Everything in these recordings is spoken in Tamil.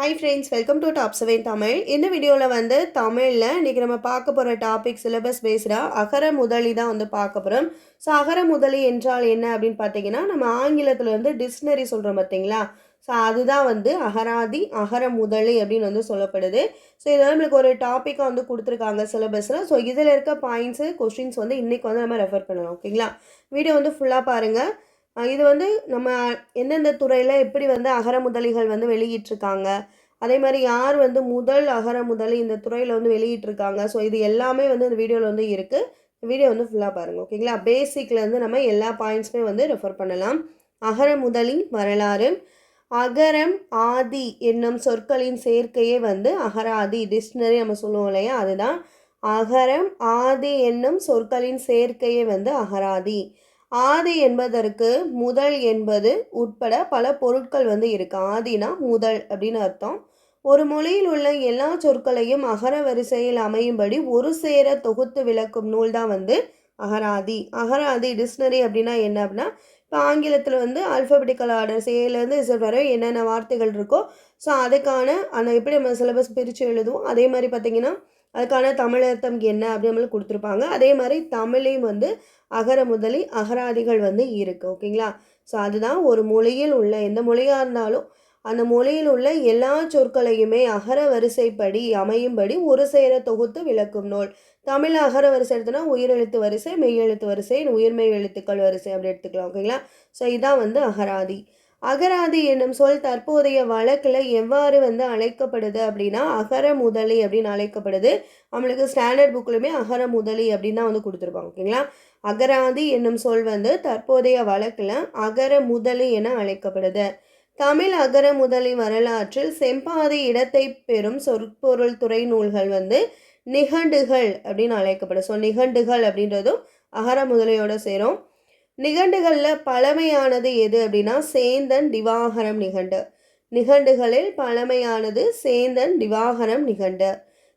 Hi friends welcome to top seven Tamil இந்த வீடியோவில் வந்து தமிழில் இன்றைக்கி நம்ம பார்க்க போகிற டாபிக் சிலபஸ் பேஸ்டாக அகர முதலி தான் வந்து பார்க்க போகிறோம் ஸோ அகர முதலி என்றால் என்ன அப்படின்னு பார்த்தீங்கன்னா நம்ம ஆங்கிலத்தில் வந்து டிக்ஷனரி சொல்கிறோம் பார்த்தீங்களா? ஸோ அதுதான் வந்து அகராதி அகர முதலி அப்படின்னு வந்து சொல்லப்படுது. ஸோ இதெல்லாம் நம்மளுக்கு ஒரு டாப்பிக்காக வந்து கொடுத்துருக்காங்க சிலபஸில் ஸோ இதில் இருக்க பாயிண்ட்ஸு கொஷின்ஸ் வந்து இன்றைக்கி வந்து நம்ம ரெஃபர் பண்ணலாம் ஓகேங்களா வீடியோ வந்து ஃபுல்லாக பாருங்கள் இது வந்து நம்ம எந்தெந்த துறையில் எப்படி வந்து அகர முதலிகள் வந்து வெளியிட்டிருக்காங்க? அதே மாதிரி யார் வந்து முதல் அகர முதலி இந்த துறையில் வந்து வெளியிட்டிருக்காங்க? ஸோ இது எல்லாமே வந்து இந்த வீடியோவில் வந்து இருக்குது வீடியோ வந்து ஃபுல்லாக பாருங்கள் ஓகேங்களா பேசிக்லேருந்து நம்ம எல்லா பாயிண்ட்ஸுமே வந்து ரெஃபர் பண்ணலாம். அகர முதலின் வரலாறு. அகரம் ஆதி என்னும் சொற்களின் சேர்க்கையே வந்து அகராதி டிக்ஷனரி நம்ம சொல்லுவோம் இல்லையா? அதுதான். அகரம் ஆதி என்னும் சொற்களின் சேர்க்கையே வந்து அகராதி. ஆதி என்பதற்கு முதல் என்பது உட்பட பல பொருட்கள் வந்து இருக்குது ஆதினா முதல் அப்படின்னு அர்த்தம். ஒரு மொழியில் உள்ள எல்லா சொற்களையும் அகர வரிசையில் அமையும்படி ஒரு சேர தொகுத்து விளக்கும் நூல் தான் வந்து அகராதி. அகராதி டிக்ஷனரி அப்படின்னா என்ன அப்படின்னா இப்போ ஆங்கிலத்தில் வந்து ஆல்ஃபபெட்டிக்கல் ஆர்டர் சேலேருந்து இசட் வரை என்னென்ன வார்த்தைகள் இருக்கோ ஸோ அதுக்கான அந்த எப்படி நம்ம சிலபஸ் பிரித்து எழுதுவோம் அதே மாதிரி பார்த்திங்கன்னா அதுக்கான தமிழ் அர்த்தம் என்ன அப்படின்னு நம்மளுக்கு கொடுத்துருப்பாங்க. அதே மாதிரி தமிழையும் வந்து அகர முதலி அகராதிகள் வந்து இருக்குது ஓகேங்களா ஸோ அதுதான் ஒரு மொழியில் உள்ள எந்த மொழியாக இருந்தாலும் அந்த மொழியில் உள்ள எல்லா சொற்களையுமே அகர வரிசைப்படி அமையும்படி ஒரு சேர தொகுத்து விளக்கும் நூல். தமிழ் அகர வரிசை எடுத்தோன்னா உயிரெழுத்து வரிசை மெய் எழுத்து வரிசை உயிர்மெய் எழுத்துக்கள் வரிசை அப்படி எடுத்துக்கலாம். ஓகேங்களா ஸோ இதான் வந்து அகராதி. அகராதி என்னும் சொல் தற்போதைய வழக்கில் எவ்வாறு வந்து அழைக்கப்படுது அப்படின்னா அகர முதலி அப்படின்னு அழைக்கப்படுது. நம்மளுக்கு ஸ்டாண்டர்ட் புக்லையுமே அகர முதலி அப்படின்னு தான் வந்து கொடுத்துருப்பாங்க ஓகேங்களா? அகராதி என்னும் சொல் வந்து தற்போதைய வழக்கில் அகர முதலி என அழைக்கப்படுது. தமிழ் அகர முதலி வரலாற்றில் செம்பாதி இடத்தை பெறும் சொற்பொருள் துறை நூல்கள் வந்து நிகண்டுகள் அப்படின்னு அழைக்கப்படும். ஸோ நிகண்டுகள் அப்படின்றதும் அகர முதலியோட சேரும். நிகண்டுகளில் பழமையானது எது அப்படின்னா சேந்தன் திவாகரம் நிகண்டு. நிகண்டுகளில் பழமையானது சேந்தன் திவாகரம் நிகண்டு.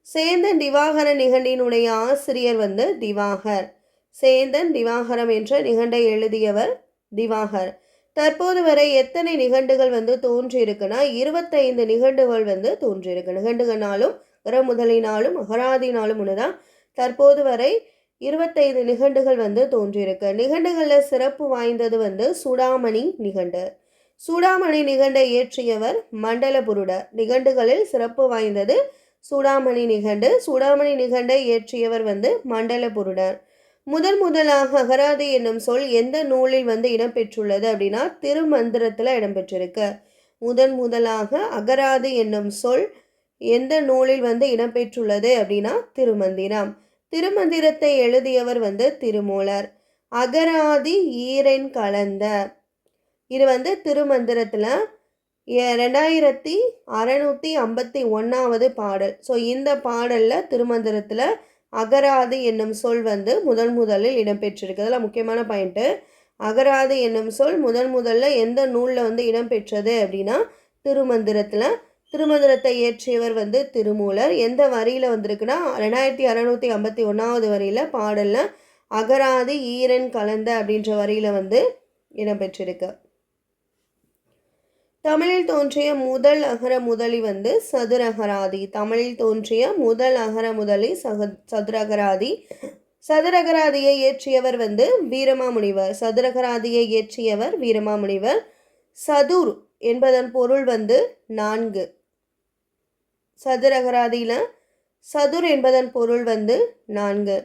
சேந்தன் திவாகர நிகண்டினுடைய ஆசிரியர் வந்து திவாகர். சேந்தன் திவாகரம் என்ற நிகண்டை எழுதியவர் திவாகர். தற்போது வரை எத்தனை நிகண்டுகள் வந்து தோன்றியிருக்குன்னா இருபத்தைந்து நிகண்டுகள் வந்து தோன்றியிருக்கு. நிகண்டுகள்னாலும் அகர முதலினாலும் அகராதினாலும் ஒன்று தான் தற்போது வரை இருபத்தைந்து நிகண்டுகள் வந்து தோன்றியிருக்கு. நிகண்டுகளில் சிறப்பு வாய்ந்தது வந்து சூடாமணி நிகண்டு. சூடாமணி நிகண்டை இயற்றியவர் மண்டலபுருடர் நிகண்டுகளில் சிறப்பு வாய்ந்தது சூடாமணி நிகண்டு. சூடாமணி நிகண்டை இயற்றியவர் வந்து மண்டலபுருடர் முதன் முதலாக அகராதி என்னும் சொல் எந்த நூலில் வந்து இடம்பெற்றுள்ளது அப்படின்னா திருமந்திரத்தில் இடம்பெற்றிருக்கு. முதன் முதலாக அகராதி என்னும் சொல் எந்த நூலில் வந்து இடம்பெற்றுள்ளது அப்படின்னா திருமந்திரம். திருமந்திரத்தை எழுதியவர் வந்து திருமூலர். அகராதி ஈரன் கலந்த. இது வந்து திருமந்திரத்தில் ரெண்டாயிரத்தி அறநூற்றி ஐம்பத்தி ஒன்றாவது பாடல். ஸோ இந்த பாடலில் திருமந்திரத்தில் அகராதி என்னும் சொல் வந்து முதன் முதலில் இடம்பெற்றிருக்கு. அதில் முக்கியமான பாயிண்ட்டு அகராதி என்னும் சொல் முதன் முதல்ல எந்த நூலில் வந்து இடம்பெற்றது அப்படின்னா திருமந்திரத்தில் திருமந்திரத்தை இயற்றியவர் வந்து திருமூலர். எந்த வரியில் வந்திருக்குன்னா ரெண்டாயிரத்தி அறநூற்றி ஐம்பத்தி ஒன்றாவது வரியில் பாடலில் அகராதி ஈரன் கலந்த அப்படின்ற வரியில் வந்து இடம்பெற்றிருக்கு. தமிழில் தோன்றிய முதல் அகர முதலி வந்து சதுரகராதி. தமிழில் தோன்றிய முதல் அகர முதலி சக சதுரகராதி. சதுரகராதியை இயற்றியவர் வந்து வீரமாமுனிவர். சதுரகராதியை இயற்றியவர் வீரமாமுனிவர். சதுர் என்பதன் பொருள் வந்து நான்கு. சதுரகராதியில் சதுர் என்பதன் பொருள் வந்து நான்கு.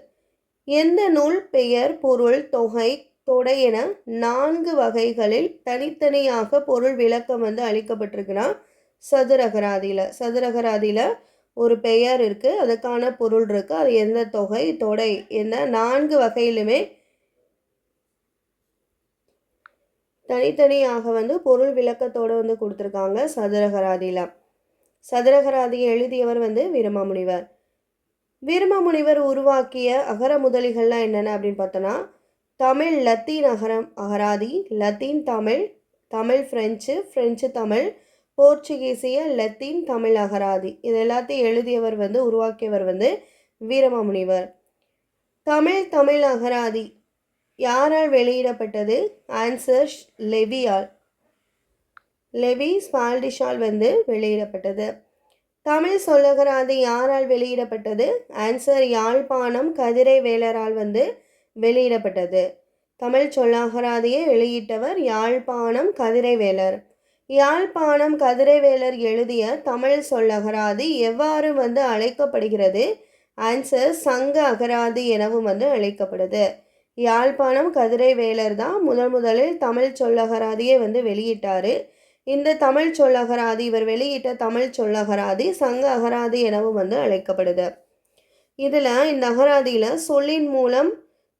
எந்த நூல் பெயர் பொருள் தொகை தொடை என நான்கு வகைகளில் தனித்தனியாக பொருள் விளக்கம் வந்து அளிக்கப்பட்டிருக்குன்னா சதுரகராதியில். சதுரகராதியில் ஒரு பெயர் இருக்குது அதுக்கான பொருள் இருக்குது அது எந்த தொகை தொடை எந்த நான்கு வகையிலுமே தனித்தனியாக வந்து பொருள் விளக்கத்தோடு வந்து கொடுத்துருக்காங்க சதுரகராதியில். சதுரகராதியை எழுதியவர் வந்து வீரமாமுனிவர். வீரமாமுனிவர் உருவாக்கிய அகர முதலிகள்லாம் என்னென்ன அப்படின்னு பார்த்தோன்னா தமிழ் லத்தீன் அகரம் அகராதி Latin Tamil Tamil French French Tamil போர்ச்சுகீசிய Latin Tamil அகராதி. இது எல்லாத்தையும் எழுதியவர் வந்து உருவாக்கியவர் வந்து வீரமாமுனிவர். தமிழ் தமிழ் அகராதி. யாரால் வெளியிடப்பட்டது? ஆன்சர் லெவியால் லெவி ஸ்பால்டிஷால் வந்து வெளியிடப்பட்டது. தமிழ் சொல்லகராதி யாரால் வெளியிடப்பட்டது? ஆன்சர் யாழ்ப்பாணம் கதிரை வேலரால் வந்து வெளியிடப்பட்டது. தமிழ் சொல்லகராதியை வெளியிட்டவர் யாழ்ப்பாணம் கதிரைவேலர் யாழ்ப்பாணம் கதிரைவேலர் எழுதிய தமிழ் சொல்லகராதி எவ்வாறு வந்து அழைக்கப்படுகிறது? ஆன்சர் சங்க அகராதி எனவும் வந்து அழைக்கப்படுது. யாழ்ப்பாணம் கதிரைவேலர் தான் முதல் முதலில் தமிழ் சொல்லகராதியை வந்து வெளியிட்டார். இந்த தமிழ் சொல்லகராதி இவர் வெளியிட்ட தமிழ் சொல்லகராதி சங்க அகராதி எனவும் வந்து அழைக்கப்படுது. இதில் இந்த அகராதியில் சொல்லின் மூலம்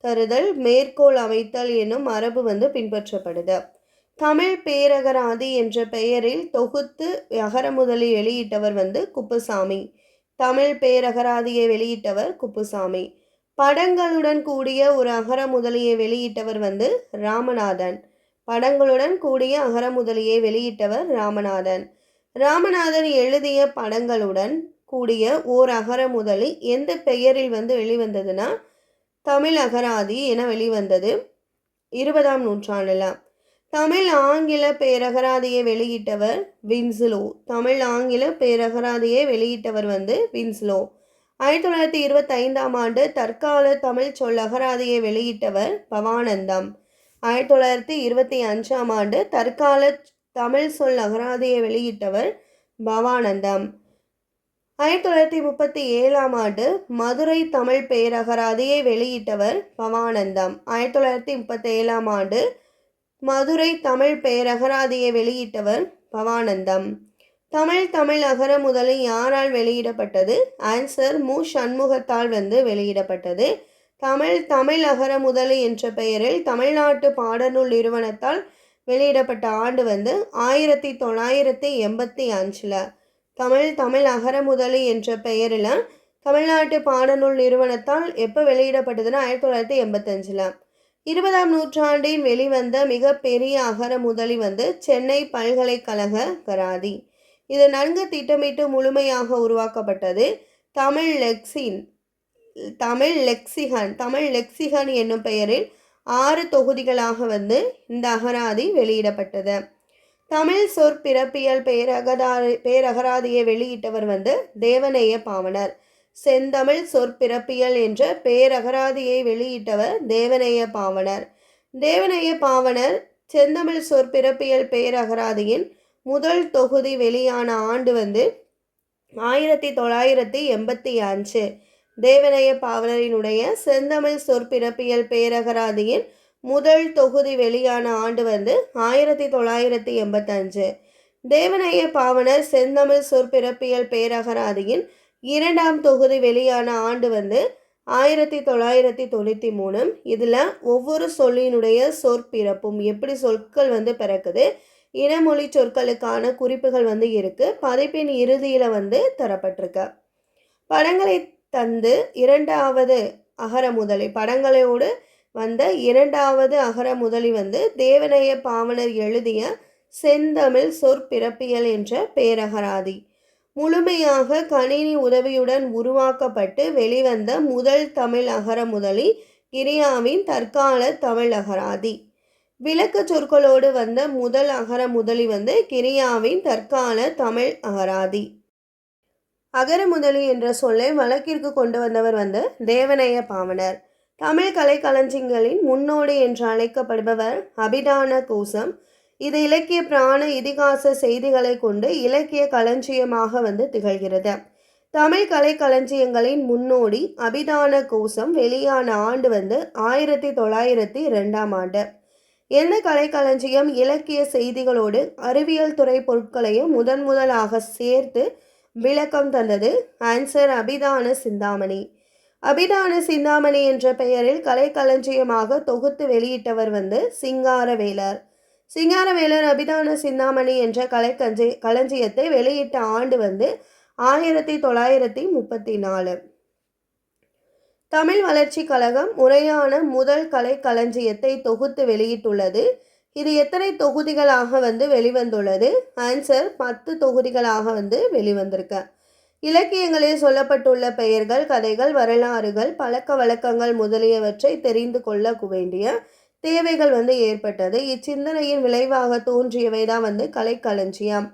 தருதல் மேற்கோள் அமைத்தல் என்னும் மரபு வந்து பின்பற்றப்படுது. தமிழ் பேரகராதி என்ற பெயரில் தொகுத்து அகரமுதலை வெளியிட்டவர் வந்து குப்புசாமி. தமிழ் பேரகராதியை வெளியிட்டவர் குப்புசாமி. படங்களுடன் கூடிய ஒரு அகரமுதலியை வெளியிட்டவர் வந்து ராமநாதன். படங்களுடன் கூடிய அகரமுதலியை வெளியிட்டவர் ராமநாதன். ராமநாதன் எழுதிய படங்களுடன் கூடிய ஓர் அகரமுதலி எந்த பெயரில் வந்து வெளிவந்ததுன்னா தமிழ் அகராதி என வெளிவந்தது இருபதாம் நூற்றாண்டில். தமிழ் ஆங்கில பேரகராதியை வெளியிட்டவர் வின்ஸ்லோ. தமிழ் ஆங்கில பேரகராதியை வெளியிட்டவர் வந்து வின்ஸ்லோ. ஆயிரத்தி தொள்ளாயிரத்தி இருபத்தைந்தாம் ஆண்டு தற்கால தமிழ் சொல் அகராதியை வெளியிட்டவர் பவானந்தம். ஆயிரத்தி தொள்ளாயிரத்தி இருபத்தி அஞ்சாம் ஆண்டு தற்கால தமிழ் சொல் அகராதியை வெளியிட்டவர் பவானந்தம். ஆயிரத்தி தொள்ளாயிரத்தி முப்பத்தி ஏழாம் ஆண்டு மதுரை தமிழ் பேரகராதியை வெளியிட்டவர் பவானந்தம். ஆயிரத்தி தொள்ளாயிரத்தி முப்பத்தி ஏழாம் ஆண்டு மதுரை தமிழ் பேரகராதியை வெளியிட்டவர் பவானந்தம். தமிழ் தமிழ் அகர முதலில் யாரால் வெளியிடப்பட்டது? ஆன்சர் மு. சண்முகத்தால் வந்து வெளியிடப்பட்டது. தமிழ் தமிழ் அகர முதலி என்ற பெயரில் தமிழ்நாட்டு பாடநூல் நிறுவனத்தால் வெளியிடப்பட்ட ஆண்டு வந்து ஆயிரத்தி தொள்ளாயிரத்தி எண்பத்தி அஞ்சில். தமிழ் தமிழ் அகர முதலி என்ற பெயரில் தமிழ்நாட்டு பாடநூல் நிறுவனத்தால் எப்போ வெளியிடப்பட்டதுன்னா ஆயிரத்தி தொள்ளாயிரத்தி எண்பத்தஞ்சில். இருபதாம் நூற்றாண்டில் வெளிவந்த மிகப்பெரிய அகரமுதலி வந்து சென்னை பல்கலைக்கழக கராதி. இது நன்கு திட்டமிட்டு முழுமையாக உருவாக்கப்பட்டது தமிழ் லெக்ஸின் தமிழ் லெக்சிகன் தமிழ் லெக்சிகன் என்னும் பெயரில் ஆறு தொகுதிகளாக வந்து இந்த அகராதி வெளியிடப்பட்டது. தமிழ் சொற்பிறப்பியல் பேரகதாரி பேரகராதியை வெளியிட்டவர் வந்து தேவநேய பாவனர். செந்தமிழ் சொற்பிறப்பியல் என்ற பேரகராதியை வெளியிட்டவர் தேவநேய பாவனர். தேவநேய பாவனர் செந்தமிழ் சொற்பிறப்பியல் பேரகராதியின் முதல் தொகுதி வெளியான ஆண்டு வந்து ஆயிரத்தி தொள்ளாயிரத்தி எண்பத்தி அஞ்சு. தேவனைய பாவலரினுடைய செந்தமிழ் சொற்பிறப்பியல் பேரகராதியின் முதல் தொகுதி வெளியான ஆண்டு வந்து ஆயிரத்தி தொள்ளாயிரத்தி எண்பத்தஞ்சு. தேவனைய பாவனர் செந்தமிழ் சொற்பிறப்பியல் பேரகராதியின் இரண்டாம் தொகுதி வெளியான ஆண்டு வந்து ஆயிரத்தி தொள்ளாயிரத்தி தொண்ணூற்றி மூணு இதில் ஒவ்வொரு சொல்லினுடைய சொற்பிறப்பும் எப்படி சொற்கள் வந்து பிறக்குது இனமொழி சொற்களுக்கான குறிப்புகள் வந்து இருக்குது பதிப்பின் இறுதியில் வந்து தரப்பட்டிருக்கு. படங்களை தந்து இரண்டாவது அகர முதலி படங்களோடு வந்த இரண்டாவது அகர முதலி வந்து தேவனைய பாவனர் எழுதிய செந்தமிழ் சொற்பிறப்பியல் என்ற பேரகராதி. முழுமையாக கணினி உதவியுடன் உருவாக்கப்பட்டு வெளிவந்த முதல் தமிழ் அகர முதலி கிரியாவின் தற்கால தமிழ் அகராதி. விளக்க சொற்களோடு வந்த முதல் அகர முதலி வந்து கிரியாவின் தற்கால தமிழ் அகராதி. அகர முதலி என்ற சொல்லை வழக்கிற்கு கொண்டு வந்தவர் வந்து தேவனைய பாவனர் தமிழ் கலை களஞ்சியங்களின் முன்னோடி என்று அழைக்கப்படுபவர் அபிதான கோசம் இது இலக்கிய பிராண இதிகாச செய்திகளை கொண்டு இலக்கிய களஞ்சியமாக வந்து திகழ்கிறது. தமிழ் கலை களஞ்சியங்களின் முன்னோடி அபிதான கோசம் வெளியான ஆண்டு வந்து ஆயிரத்தி தொள்ளாயிரத்தி ரெண்டாம் ஆண்டு. எந்த கலைக்களஞ்சியம் இலக்கிய செய்திகளோடு அறிவியல் துறை பொருட்களையும் முதன் முதலாக சேர்த்து விளக்கம் தந்தது ஆன்சர் அபிதான சிந்தாமணி. அபிதான சிந்தாமணி என்ற பெயரில் கலைக்களஞ்சியமாக தொகுத்து வெளியிட்டவர் வந்து சிங்காரவேலர். சிங்காரவேலர் அபிதான சிந்தாமணி என்ற கலைக்கஞ்சி களஞ்சியத்தை வெளியிட்ட ஆண்டு வந்து ஆயிரத்தி தொள்ளாயிரத்தி முப்பத்தி நாலு தமிழ் வளர்ச்சி கழகம் முறையான முதல் கலை களஞ்சியத்தை தொகுத்து வெளியிட்டுள்ளது. இது எத்தனை தொகுதிகளாக வந்து வெளிவந்துள்ளது? ஆன்சர் பத்து தொகுதிகளாக வந்து வெளிவந்திருக்கு. இலக்கியங்களில் சொல்லப்பட்டுள்ள பெயர்கள் கதைகள் வரலாறுகள் பழக்க வழக்கங்கள் முதலியவற்றை தெரிந்து கொள்ள வேண்டிய தேவைகள் வந்து ஏற்பட்டது. இச்சிந்தனையின் விளைவாக தோன்றியவை தான் வந்து கலைக்களஞ்சியம்.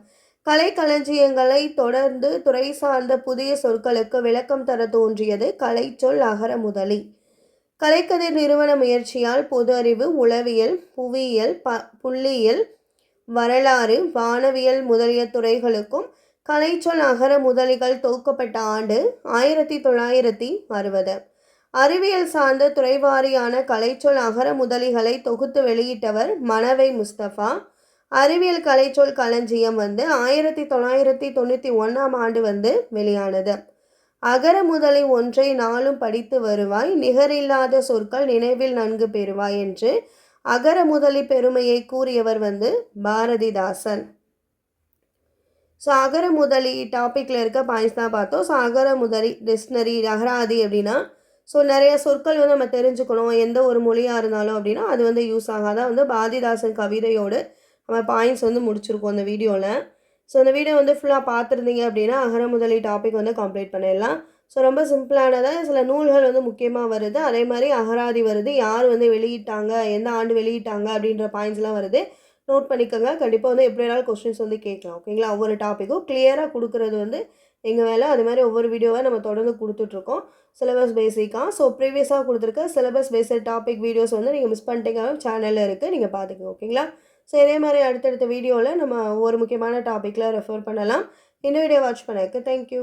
கலைக்களஞ்சியங்களை தொடர்ந்து துறை சார்ந்த புதிய சொற்களுக்கு விளக்கம் தர தோன்றியது கலைச்சொல் அகர முதலி கலைக்கதிர் நிறுவன முயற்சியால் பொது அறிவு உளவியல் புவியியல் ப புள்ளியியல் வரலாறு வானவியல் முதலிய துறைகளுக்கும் கலைச்சொல் அகர முதலிகள் தொகுக்கப்பட்ட ஆண்டு ஆயிரத்தி தொள்ளாயிரத்தி அறுபது. அறிவியல் சார்ந்த துறைவாரியான கலைச்சொல் அகர முதலிகளை தொகுத்து வெளியிட்டவர் மணவை முஸ்தபா. அறிவியல் கலைச்சொல் களஞ்சியம் வந்து ஆயிரத்தி தொள்ளாயிரத்தி தொண்ணூற்றி ஒன்றாம் ஆண்டு வந்து வெளியானது. அகர முதலி ஒன்றை நாளும் படித்து வருவாய் நிகரில்லாத சொற்கள் நினைவில் நன்கு பெறுவாய் என்று அகர முதலி பெருமையை கூறியவர் வந்து பாரதிதாசன். ஸோ அகர முதலி டாப்பிக்கில் இருக்க பாயிண்ட்ஸ் தான் பார்த்தோம். ஸோ அகர முதலி டிக்ஷனரி அகராதி அப்படின்னா ஸோ நிறைய சொற்கள் வந்து நம்ம தெரிஞ்சுக்கணும். எந்த ஒரு மொழியாக இருந்தாலும் அப்படின்னா அது வந்து யூஸ் ஆகாதான் வந்து பாரதிதாசன் கவிதையோடு நம்ம பாயிண்ட்ஸ் வந்து முடிச்சிருக்கோம் அந்த வீடியோவில் ஸோ அந்த வீடியோ வந்து ஃபுல்லாக பார்த்துருந்தீங்க அப்படின்னா அகர முதலி டாபிக் வந்து கம்ப்ளீட் பண்ணிடலாம். ஸோ ரொம்ப சிம்பிளானதாக சில நூல்கள் வந்து முக்கியமாக வருது. அதே மாதிரி அகராதி வருது. யார் வந்து வெளியிட்டாங்க? எந்த ஆண்டு வெளியிட்டாங்க? அப்படின்ற பாயிண்ட்ஸ்லாம் வருது. நோட் பண்ணிக்கோங்க. கண்டிப்பாக வந்து எப்படி வேணாலும் கொஸ்டின்ஸ் வந்து கேட்கலாம். ஓகேங்களா ஒவ்வொரு டாப்பிக்கும் கிளியராக கொடுக்குறது வந்து எங்கள் வேலை. அது மாதிரி ஒவ்வொரு வீடியோவாக நம்ம தொடர்ந்து கொடுத்துட்ருக்கோம். சிலபஸ் பேசிக்காக ஸோ ப்ரீவியஸாக கொடுத்துருக்க சிலபஸ் பேஸ்ட் டாபிக் வீடியோஸ் வந்து நீங்கள் மிஸ் பண்ணிட்டீங்க சேனலில் இருக்குது நீங்கள் பார்த்துக்கோங்க. ஓகேங்களா ஸோ இதே மாதிரி அடுத்தடுத்த வீடியோவில் நம்ம ஒரு முக்கியமான டாப்பிக்கில் ரெஃபர் பண்ணலாம். இந்த வீடியோ வாட்ச் பண்ணக்கு தேங்க்யூ